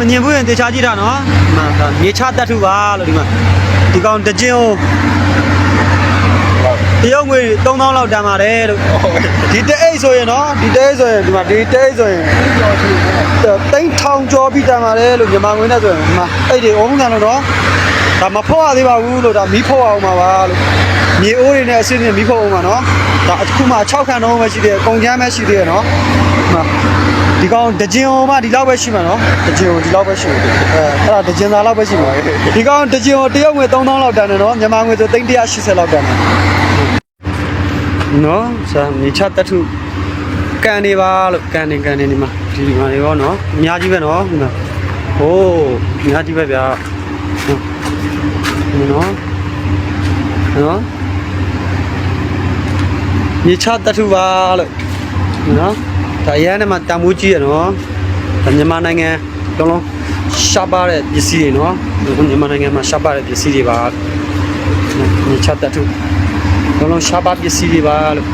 မမြင်ဘူးရင်တေချာကြည့်တာနော်ဒီမှာဒါမြေချတတ်ထုပါလို့ဒီမှာဒီကောင်တစ်ကျင်းကိုတရုတ်ငွေ3000လောက်တန်ပါတယ်လို့ဒီတအိတ်ဆိုရင်နော်ဒီတအိတ်ဆိုရင်ဒီမှာဒီတအိတ်ဆိုရင်တိန်းထောင်ကျော်ပြီးတန်ပါတယ်လို့မြန်မာငွေနဲ့ဆိုရင်ဒီမှာအိတ်တွေအုံးတန်လို့နော်ဒါမဖောက်ရသေးပါဘူးလို့ဒါမီးဖောက်အောင်ပါပါလို့မြေအိုးတွေနဲ့အစင်းနဲ့မီးဖောက်အောင်ပါနော်ဒါအခုမှ6ခန့်တော့ပဲရှိသေးတယ်ကုန်ချမ်းပဲရှိသေးတယ်နော် ဒီမှာဒီကောင်ဒကြင်ဟိုမှဒီလောက်ပဲရှိမှာနော်ဒကြင်ဟိုဒီလောက်ပဲရှိမှာအဲအဲ့ဒါဒကြင်သားလောက်ပဲရှိမှာဒီကောင်ဒကြင်ဟိုတရုတ်ငွေ3000လောက်တန်တယ်နော်မြန်မာငွေဆို380လောက်တန်တယ်နော်ဆာမြေချတထုကန်နေပါလို့ကန်နေကန်နေဒီမှာဒီဒီမှာနေရောနော်အများကြီးပဲနော်ဒီမှာဟိုးအများကြီးပဲဗျာဟုတ်နော်နော်မြေချတထုပါလို့နော် ဒါအရန်နဲ့မှတန်မိုးကြီးရနော်ဒါမြန်မာနိုင်ငံလုံးလုံးရှားပါတဲ့ပစ္စည်းတွေနော်ဒီမြန်မာနိုင်ငံမှာရှားပါတဲ့ပစ္စည်းတွေပါဒီချက်တတူလုံးလုံးရှားပါပစ္စည်းတွေပါလို့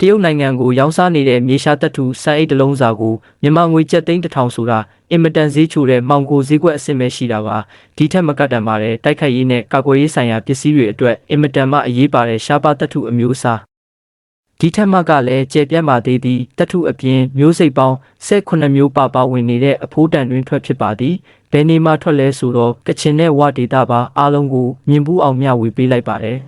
တရုတ်နိုင်ငံကိုရောင်းစားနေတဲ့မြေရှားတပ်ထုစံအိတ်တစ်လုံးစာကိုမြန်မာငွေကျပ်သိန်းတစ်ထောင်ဆိုတာအင်မတန်ဈေးချိုတဲ့မောင်ကိုဈေးကွက်အစစ်မဲ့ရှိတာပါဒီထက်မကတ်တန်ပါတဲ့တိုက်ခိုက်ရေးနဲ့ကာကွယ်ရေးဆိုင်ရာပစ္စည်းတွေအတွက်အင်မတန်မှအရေးပါတဲ့ရှားပါတပ်ထုအမျိုးအစား ဒီထက်မှကလည်းကျေပြန့်ပါသေးသည့်တပ်ထုအပြင်မျိုးစိတ်ပေါင်း18မျိုးပါပါဝင်နေတဲ့အဖိုးတန်တွင်ထွက်ဖြစ်ပါသည်ဘယ်နေမှာထွက်လဲဆိုတော့ကချင်နဲ့ဝဒေတာပါအားလုံးကိုမြင်ဘူးအောင်မျှဝေပေးလိုက်ပါတယ်